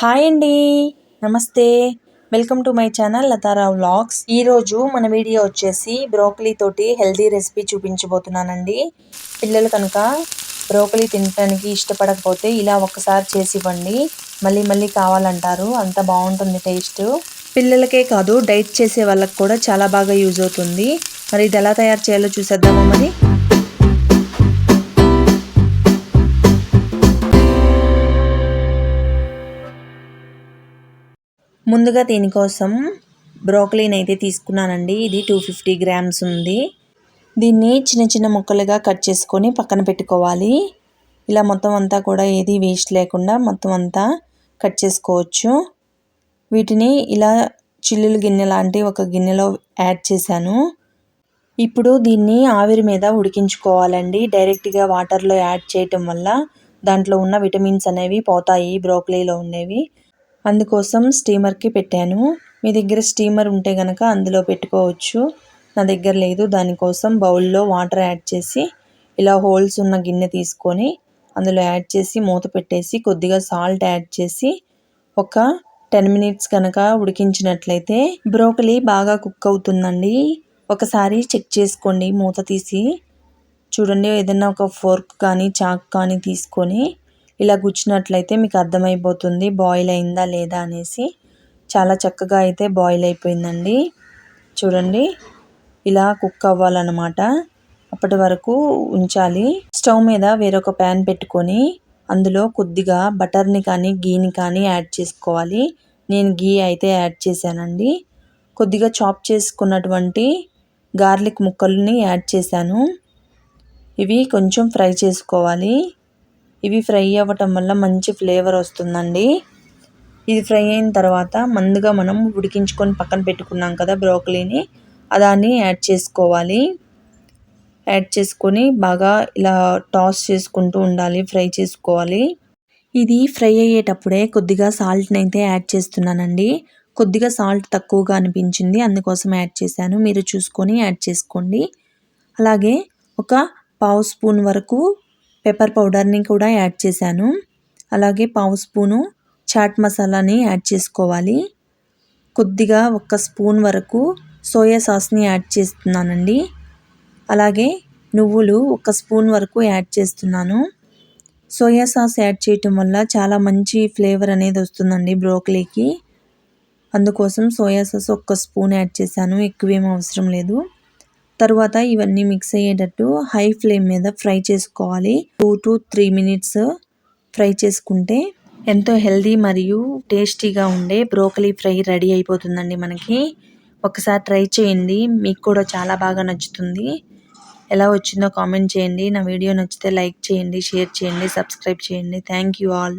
Hi అండి. నమస్తే. Welcome to my channel Latha Rao vlogs. ఈరోజు మన వీడియో వచ్చేసి బ్రోకలీ తోటి హెల్తీ రెసిపీ చూపించబోతున్నానండి. పిల్లలు కనుక బ్రోకలీ తినడానికి ఇష్టపడకపోతే ఇలా ఒక్కసారి చేసి ఇవ్వండి. మళ్ళీ మళ్ళీ కావాలంటారు. అంత బాగుంటుంది టేస్ట్. పిల్లలకే కాదు డైట్ చేసే వాళ్ళకి కూడా చాలా బాగా యూజ్ అవుతుంది. మరి ఇది ఎలా తయారు చేయాలో చూసేద్దామా మరి? ముందుగా దీనికోసం బ్రోకలీని అయితే తీసుకున్నానండి. ఇది టూ ఫిఫ్టీ గ్రామ్స్ ఉంది. దీన్ని చిన్న చిన్న ముక్కలుగా కట్ చేసుకొని పక్కన పెట్టుకోవాలి. ఇలా మొత్తం అంతా కూడా ఏది వేస్ట్ లేకుండా మొత్తం అంతా కట్ చేసుకోవచ్చు. వీటిని ఇలా చిల్లులు గిన్నె లాంటి ఒక గిన్నెలో యాడ్ చేశాను. ఇప్పుడు దీన్ని ఆవిరి మీద ఉడికించుకోవాలండి. డైరెక్ట్గా వాటర్లో యాడ్ చేయటం వల్ల దాంట్లో ఉన్న విటమిన్స్ అనేవి పోతాయి బ్రోకలీలో ఉండేవి. అందుకోసం స్టీమర్కి పెట్టాను. మీ దగ్గర స్టీమర్ ఉంటే కనుక అందులో పెట్టుకోవచ్చు. నా దగ్గర లేదు. దానికోసం బౌల్లో వాటర్ యాడ్ చేసి ఇలా హోల్స్ ఉన్న గిన్నె తీసుకొని అందులో యాడ్ చేసి మూత పెట్టేసి కొద్దిగా సాల్ట్ యాడ్ చేసి ఒక టెన్ మినిట్స్ కనుక ఉడికించినట్లయితే బ్రోకలీ బాగా కుక్ అవుతుందండి. ఒకసారి చెక్ చేసుకోండి. మూత తీసి చూడండి. ఏదైనా ఒక ఫోర్క్ కానీ చాక్ కానీ తీసుకొని ఇలా గుచ్చినట్లయితే మీకు అర్థమైపోతుంది బాయిల్ అయిందా లేదా అనేసి. చాలా చక్కగా అయితే బాయిల్ అయిపోయిందండి. చూడండి ఇలా కుక్ అవ్వాలన్నమాట. అప్పటి వరకు ఉంచాలి. స్టవ్ మీద వేరొక ప్యాన్ పెట్టుకొని అందులో కొద్దిగా బటర్ని కానీ గీని కానీ యాడ్ చేసుకోవాలి. నేను గీ అయితే యాడ్ చేశానండి. కొద్దిగా చాప్ చేసుకున్నటువంటి గార్లిక్ ముక్కల్ని యాడ్ చేశాను. ఇవి కొంచెం ఫ్రై చేసుకోవాలి. ఇవి ఫ్రై అవ్వటం వల్ల మంచి ఫ్లేవర్ వస్తుందండి. ఇది ఫ్రై అయిన తర్వాత మందుగా మనం ఉడికించుకొని పక్కన పెట్టుకున్నాం కదా బ్రోకలీని. దాన్ని యాడ్ చేసుకోవాలి. యాడ్ చేసుకొని బాగా ఇలా టాస్ చేసుకుంటూ ఉండాలి ఫ్రై చేసుకోవాలి. ఇది ఫ్రై అయ్యేటప్పుడే కొద్దిగా సాల్ట్ని అయితే యాడ్ చేస్తున్నానండి. కొద్దిగా సాల్ట్ తక్కువగా అనిపించింది అందుకోసం యాడ్ చేశాను. మీరు చూసుకొని యాడ్ చేసుకోండి. అలాగే ఒక పావు స్పూన్ వరకు పెప్పర్ పౌడర్ని కూడా యాడ్ చేశాను. అలాగే పావు స్పూను చాట్ మసాలాని యాడ్ చేసుకోవాలి. కొద్దిగా ఒక స్పూన్ వరకు సోయా సాస్ని యాడ్ చేస్తున్నానండి. అలాగే నువ్వులు ఒక స్పూన్ వరకు యాడ్ చేస్తున్నాను. సోయా సాస్ యాడ్ చేయటం వల్ల చాలా మంచి ఫ్లేవర్ అనేది వస్తుందండి బ్రోకలీకి. అందుకోసం సోయా సాస్ ఒక్క స్పూన్ యాడ్ చేశాను. ఎక్కువేం అవసరం లేదు. తర్వాత ఇవన్నీ మిక్స్ అయ్యేటట్టు హై ఫ్లేమ్ మీద ఫ్రై చేసుకోవాలి. Two to three minutes fry చేసుకుంటే ఎంతో హెల్దీ మరియు టేస్టీగా ఉండే బ్రోకలీ ఫ్రై రెడీ అయిపోతుందండి మనకి. ఒకసారి ట్రై చేయండి. మీకు కూడా చాలా బాగా నచ్చుతుంది. ఎలా వచ్చిందో కామెంట్ చేయండి. నా వీడియో నచ్చితే లైక్ చేయండి షేర్ చేయండి సబ్స్క్రైబ్ చేయండి. Thank you all